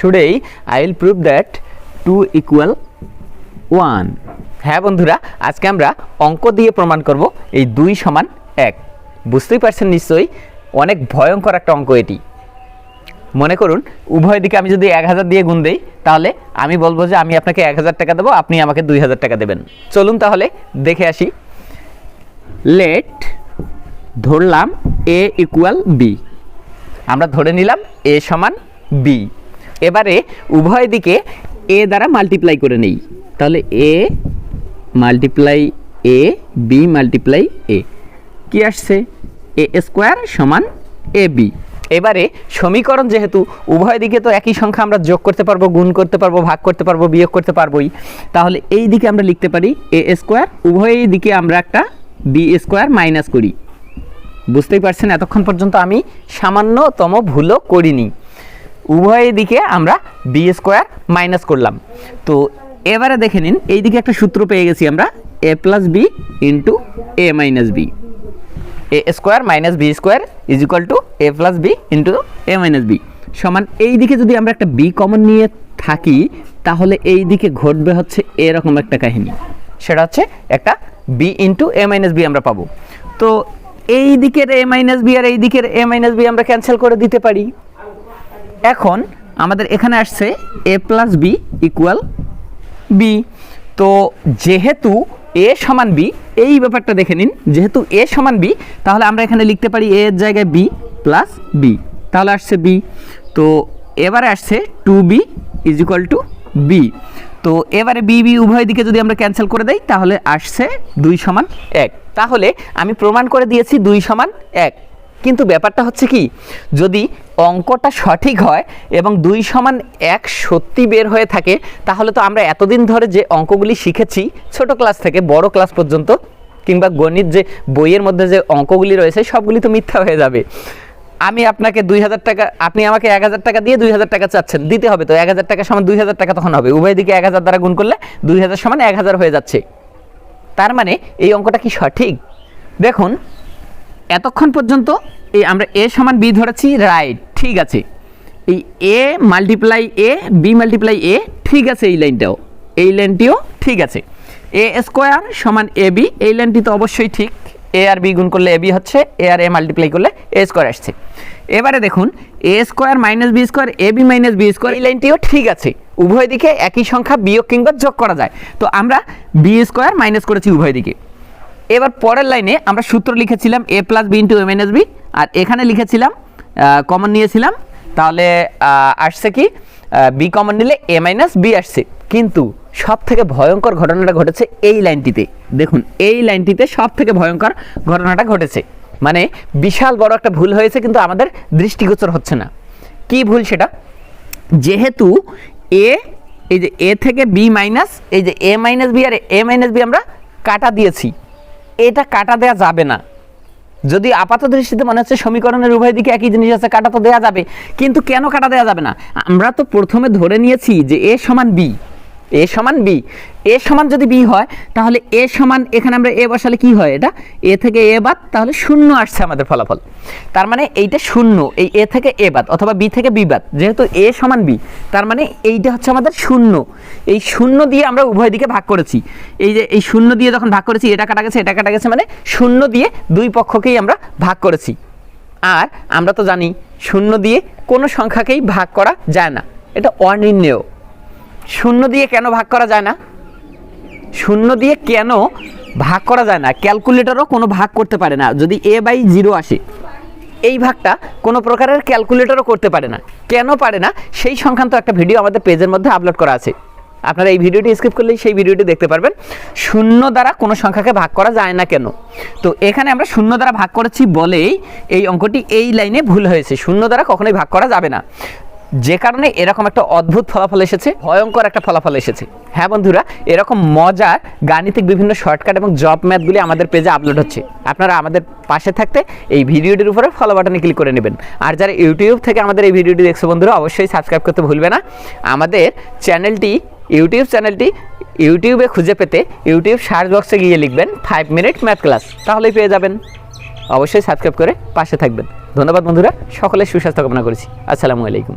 Today I will prove that two equal one হ্যাঁ বন্ধুরা, আজকে আমরা অঙ্ক দিয়ে প্রমাণ করব, এই দুই সমান এক। বুঝতেই পারছেন নিশ্চয়ই, অনেক ভয়ঙ্কর একটা অঙ্ক এটি। মনে করুন, উভয় দিকে আমি যদি এক হাজার দিয়ে গুণ দেই, তাহলে আমি বলব যে আমি আপনাকে এক হাজার টাকা দেবো, আপনি আমাকে দুই হাজার টাকা দেবেন। চলুন তাহলে দেখে আসি। লেট ধরলাম এ ইকুয়াল বি আমরা ধরে নিলাম এ সমান বি এবারে উভয় দিকে এ দ্বারা মাল্টিপ্লাই করে নেই। তাহলে A multiply A, B multiply A. কি আসছে? এ স্কোয়ার সমান এ বি। এবারে সমীকরণ যেহেতু, উভয় দিকে তো একই সংখ্যা আমরা যোগ করতে পারব, গুণ করতে পারব, ভাগ করতে পারব, বিয়োগ করতে পারবোই। তাহলে এই দিকে আমরা লিখতে পারি এ স্কোয়ার উভয় দিকে আমরা একটা বি স্কোয়ার মাইনাস করি। বুঝতেই পারছেন? এতক্ষণ পর্যন্ত আমি সামান্যতম ভুলও করিনি। উভয় দিকে আমরা বি স্কোয়ার মাইনাস করলাম। তো এবারে দেখে নিন এই দিকে একটা সূত্র পেয়ে গেছি আমরা A plus B into A minus B A square minus B square is equal to A plus B into A minus B সমান এই দিকে যদি আমরা একটা বি কমন নিয়ে থাকি, তাহলে এই দিকে ঘটবে হচ্ছে এরকম একটা কাহিনী। সেটা হচ্ছে একটা B into A minus B আমরা পাবো। তো এই দিকের এ মাইনাস বি আর এই দিকের এ মাইনাস বি আমরা ক্যান্সেল করে দিতে পারি। এখন আমাদের এখানে আসছে A plus B equal B তো যেহেতু এ সমান বি এই ব্যাপারটা দেখে নিন। যেহেতু এ সমান বি তাহলে আমরা এখানে লিখতে পারি এ এর জায়গায় বি প্লাস বি তাহলে আসছে বি তো এবারে আসছে two B is equal to B তো এবারে বি বি উভয় দিকে যদি আমরা ক্যান্সেল করে দেই, তাহলে আসছে দুই সমান এক। তাহলে আমি প্রমাণ করে দিয়েছি দুই সমান এক। কিন্তু ব্যাপারটা হচ্ছে কি, যদি অঙ্কটা সঠিক হয় এবং দুই সমান এক সত্যি বের হয়ে থাকে, তাহলে তো আমরা এতদিন ধরে যে অঙ্কগুলি শিখেছি, ছোট ক্লাস থেকে বড় ক্লাস পর্যন্ত, কিংবা গণিত যে বইয়ের মধ্যে যে অঙ্কগুলি রয়েছে, সবগুলি তো মিথ্যা হয়ে যাবে। আমি আপনাকে দুই হাজার টাকা, আপনি আমাকে এক হাজার টাকা দিয়ে দুই হাজার টাকা চাচ্ছেন, দিতে হবে তো, এক হাজার টাকা সমান দুই হাজার টাকা তখন হবে, উভয় দিকে এক হাজার দ্বারা গুণ করলে দুই হাজার সমান এক হাজার হয়ে যাচ্ছে। তার মানে এই অঙ্কটা কি সঠিক? দেখুন, এতক্ষণ পর্যন্ত এই আমরা এ সমান বি ধরেছি রাইট ঠিক আছে। এই A multiply A, B multiply A, ঠিক আছে এই লাইনটাও। এই লাইনটিও ঠিক আছে। এ স্কোয়ার সমান এ বি, এই লাইনটি তো অবশ্যই ঠিক। এ আর বি গুণ করলে এ বি হচ্ছে, এ আর এ মাল্টিপ্লাই করলে এ স্কোয়ার আসছে। এবারে দেখুন, A square minus B square A B minus B square এই লাইনটিও ঠিক আছে। উভয় দিকে একই সংখ্যা বিয়োগ কিংবা যোগ করা যায়। তো আমরা বি স্কোয়ার মাইনাস করেছি উভয় দিকে। এবার পরের লাইনে আমরা সূত্র লিখেছিলাম A plus B into M NS B আর এখানে লিখেছিলাম কমন নিয়েছিলাম। তাহলে আসছে কি? বি কমন নিলে এ মাইনাস বি আসছে। কিন্তু সব থেকে ভয়ঙ্কর ঘটনাটা ঘটেছে এই লাইনটিতে। দেখুন, এই লাইনটিতে সব থেকে ভয়ঙ্কর ঘটনাটা ঘটেছে। মানে বিশাল বড় একটা ভুল হয়েছে, কিন্তু আমাদের দৃষ্টিগোচর হচ্ছে না। কি ভুল সেটা? যেহেতু এ এই যে এ থেকে বি মাইনাস এই যে এ মাইনাস বি আর এ মাইনাস বি আমরা কাটা দিয়েছি। এটা কাটা দেয়া যাবে না। যদি আপাত দৃষ্টিতে মনে হচ্ছে সমীকরণের উভয় দিকে একই জিনিস আছে, কাটা তো দেওয়া যাবে। কিন্তু কেন কাটা দেওয়া যাবে না? আমরা তো প্রথমে ধরে নিয়েছি যে এ সমান বি। এ সমান বি। এ সমান যদি বি হয়, তাহলে এ সমান এখানে আমরা এ বসালে কি হয় এটা? এ থেকে এ বাদ, তাহলে শূন্য আসছে আমাদের ফলাফল। তার মানে এইটা শূন্য, এই এ থেকে এ বাদ অথবা বি থেকে বি বাদ, যেহেতু এ সমান বি, তার মানে এইটা হচ্ছে আমাদের শূন্য। এই শূন্য দিয়ে আমরা উভয় দিকে ভাগ করেছি। এই যে এই শূন্য দিয়ে যখন ভাগ করেছি, এটা কাটা গেছে, এটা কাটা গেছে মানে শূন্য দিয়ে দুই পক্ষকেই আমরা ভাগ করেছি। আর আমরা তো জানি, শূন্য দিয়ে কোনো সংখ্যাকেই ভাগ করা যায় না। এটা অনির্ণেয়। শূন্য দিয়ে কেন ভাগ করা যায় না? শূন্য দিয়ে কেন ভাগ করা যায় না? ক্যালকুলেটরও কোনো ভাগ করতে পারে না। যদি এ বাই জিরো আসে, এই ভাগটা কোনো প্রকারের ক্যালকুলেটরও করতে পারে না। কেন পারে না? সেই সংক্রান্ত একটা ভিডিও আমাদের পেজের মধ্যে আপলোড করা আছে। আপনারা এই ভিডিওটি স্কিপ করলেই সেই ভিডিওটি দেখতে পারবেন। শূন্য দ্বারা কোনো সংখ্যাকে ভাগ করা যায় না কেন? তো এখানে আমরা শূন্য দ্বারা ভাগ করেছি বলেই এই অঙ্কটি এই লাইনে ভুল হয়েছে। শূন্য দ্বারা কখনোই ভাগ করা যাবে না। যে কারণে এরকম একটা অদ্ভুত ফলাফল এসেছে, ভয়ঙ্কর একটা ফলাফল এসেছে। হ্যাঁ বন্ধুরা, এরকম মজার গাণিতিক বিভিন্ন শর্টকাট এবং জব ম্যাথগুলি আমাদের পেজে আপলোড হচ্ছে। আপনারা আমাদের পাশে থাকতে এই ভিডিওটির উপরে ফলো বাটনে ক্লিক করে নেবেন। আর যারা ইউটিউব থেকে আমাদের এই ভিডিওটি দেখছ বন্ধুরা, অবশ্যই সাবস্ক্রাইব করতে ভুলবে না। আমাদের চ্যানেলটি ইউটিউব চ্যানেলটি ইউটিউবে খুঁজে পেতে ইউটিউব সার্চ বক্সে গিয়ে লিখবেন ফাইভ মিনিট ম্যাথ ক্লাস তাহলেই পেয়ে যাবেন। অবশ্যই সাবস্ক্রাইব করে পাশে থাকবেন। ধন্যবাদ বন্ধুরা, সকলের সুস্বাস্থ্য কামনা করেছি। আসসালামু আলাইকুম।